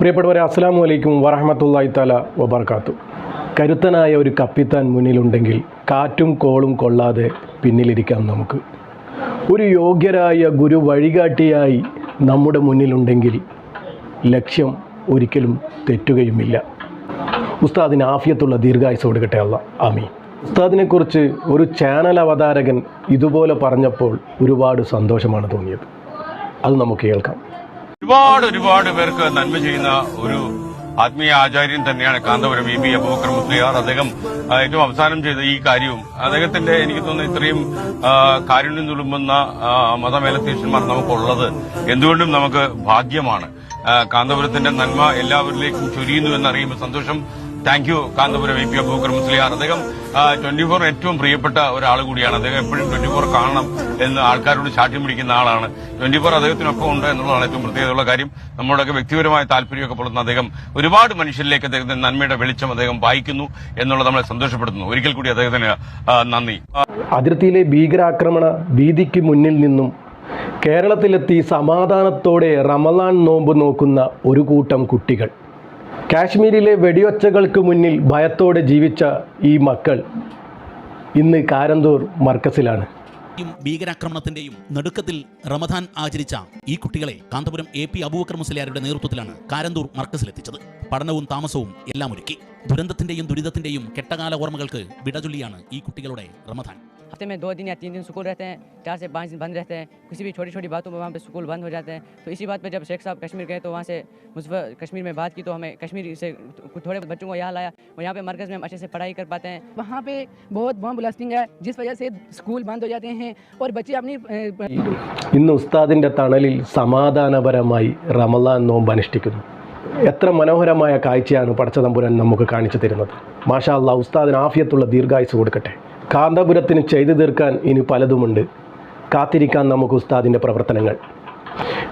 പ്രിയപ്പെട്ടവരെ അസ്സാം വലൈക്കും വറഹമത്തല്ലായി തല വബർക്കാത്തു. കരുത്തനായ ഒരു കപ്പിത്താൻ മുന്നിലുണ്ടെങ്കിൽ കാറ്റും കോളും കൊള്ളാതെ പിന്നിലിരിക്കാം നമുക്ക്. ഒരു യോഗ്യരായ ഗുരു വഴികാട്ടിയായി നമ്മുടെ മുന്നിലുണ്ടെങ്കിൽ ലക്ഷ്യം ഒരിക്കലും തെറ്റുകയുമില്ല. ഉസ്താദിന് ആഫിയത്തുള്ള ദീർഘായുസ് കൊടുക്കട്ടെ അല്ല അമീൻ ഉസ്താദിനെക്കുറിച്ച് ഒരു ചാനൽ അവതാരകൻ ഇതുപോലെ പറഞ്ഞപ്പോൾ ഒരുപാട് സന്തോഷമാണ് തോന്നിയത്. അത് നമുക്ക് കേൾക്കാം. ഒരുപാട് ഒരുപാട് പേർക്ക് നന്മ ചെയ്യുന്ന ഒരു ആത്മീയ ആചാര്യൻ തന്നെയാണ് കാന്തപുരം ഇ ബി അബൂക്കർ മുസ്ലിയാർ. അദ്ദേഹം ഏറ്റവും അവസാനം ചെയ്ത ഈ കാര്യവും അദ്ദേഹത്തിന്റെ എനിക്ക് തോന്നുന്നു ഇത്രയും കാരുണ്യം തുളുമ്പുന്ന മതമേലധ്യക്ഷന്മാർ നമുക്കുള്ളത് എന്തുകൊണ്ടും നമുക്ക് ഭാഗ്യമാണ്. കാന്തപുരത്തിന്റെ നന്മ എല്ലാവരിലേക്കും ചൊരിയുന്നു എന്നറിയുമ്പോൾ സന്തോഷം thank you Kanthapuram A P Aboobacker Musliyar. അദ്ദേഹം ട്വന്റി ഫോർ ഏറ്റവും പ്രിയപ്പെട്ട ഒരാൾ കൂടിയാണ്. അദ്ദേഹം എപ്പോഴും ട്വന്റി ഫോർ കാണണം എന്ന് ആൾക്കാരോട് ശാഠ്യം പിടിക്കുന്ന ആളാണ്. ട്വന്റി ഫോർ അദ്ദേഹത്തിനൊപ്പം ഉണ്ട് എന്നുള്ളതാണ് ഏറ്റവും പ്രത്യേകതയുള്ള കാര്യം. നമ്മളൊക്കെ വ്യക്തിപരമായ താല്പര്യമൊക്കെ പുലർത്തുന്ന അദ്ദേഹം ഒരുപാട് മനുഷ്യരിലേക്ക് അദ്ദേഹത്തിന്റെ നന്മയുടെ വെളിച്ചം അദ്ദേഹം വായിക്കുന്നു എന്നുള്ളത് നമ്മളെ സന്തോഷപ്പെടുത്തുന്നു. ഒരിക്കൽ കൂടി അദ്ദേഹത്തിന് നന്ദി. അതിർത്തിയിലെ ഭീകരാക്രമണ ഭീതിക്ക് മുന്നിൽ നിന്നും കേരളത്തിലെത്തി സമാധാനത്തോടെ റമലാൻ നോമ്പ് നോക്കുന്ന ഒരു കൂട്ടം കുട്ടികൾ. കാശ്മീരിലെ വെടിയൊച്ചകൾക്ക് മുന്നിൽ ഭയത്തോടെ ജീവിച്ച ഈ മക്കൾ ഇന്ന് കാരന്തൂർ മർക്കസിലാണ്. ഭീകരാക്രമണത്തിന്റെയും നടുക്കത്തിൽ റമദാൻ ആചരിച്ച ഈ കുട്ടികളെ കാന്തപുരം എ പി അബൂബക്കർ മുസ്ലിയാരുടെ നേതൃത്വത്തിലാണ് കാരന്തൂർ മർക്കസിലെത്തിച്ചത്. പഠനവും താമസവും എല്ലാം ഒരുക്കി. ദുരന്തത്തിന്റെയും ദുരിതത്തിന്റെയും കെട്ടകാല ഓർമ്മകൾക്ക് വിടചൊല്ലിയാണ് ഈ കുട്ടികളുടെ റമദാൻ. हफ्ते में दो दिन या तीन दिन स्कूल रहते हैं चार से पाँच दिन बंद रहते हैं किसी भी छोटी छोटी बातों पर वहाँ पे स्कूल बंद हो जाते हैं तो इसी बात पे जब शेख साहब कश्मीर गए तो वहाँ से मुझे कश्मीर में बात की तो हमें कश्मीर से कुछ थोड़े बच्चों को यहाँ लाया और यहाँ पे मरकज़ में हम अच्छे से पढ़ाई कर पाते हैं वहाँ पे बहुत बम ब्लास्टिंग है जिस वजह से स्कूल बंद हो जाते हैं और बच्चे अपनी अ, ഇന്ന് ഉസ്താദിൻ്റെ തണലിൽ സമാധാനപരമായി റമലാൻ നോമ്പ് അനുഷ്ഠിക്കുന്നു എത്ര മനോഹരമായ കാഴ്ചയാണ് പടച്ചതമ്പുരാൻ നമുക്ക് കാണിച്ചു തരുന്നത് മാഷാ അല്ലാ ഉസ്താദിന് ആഫിയത്തുള്ള ദീർഘായുസ് കൊടുക്കട്ടെ കാന്തപുരത്തിന് ചെയ്തു തീർക്കാൻ ഇനി പലതുമുണ്ട്. കാത്തിരിക്കാൻ നമുക്ക് ഉസ്താദിന്റെ പ്രവർത്തനങ്ങൾ.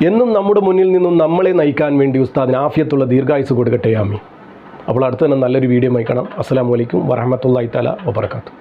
എന്നും നമ്മുടെ മുന്നിൽ നിന്നും നമ്മളെ നയിക്കാൻ വേണ്ടി ഉസ്താദിന് ആഫിയത്തുള്ള ദീർഘായുസ് കൊടുക്കട്ടെ ആമി അപ്പോൾ അടുത്ത തന്നെ നല്ലൊരു വീഡിയോ കാണാം. അസ്സാം വലൈക്കും വറഹമത്തല്ലാ തല വബർക്കാത്തു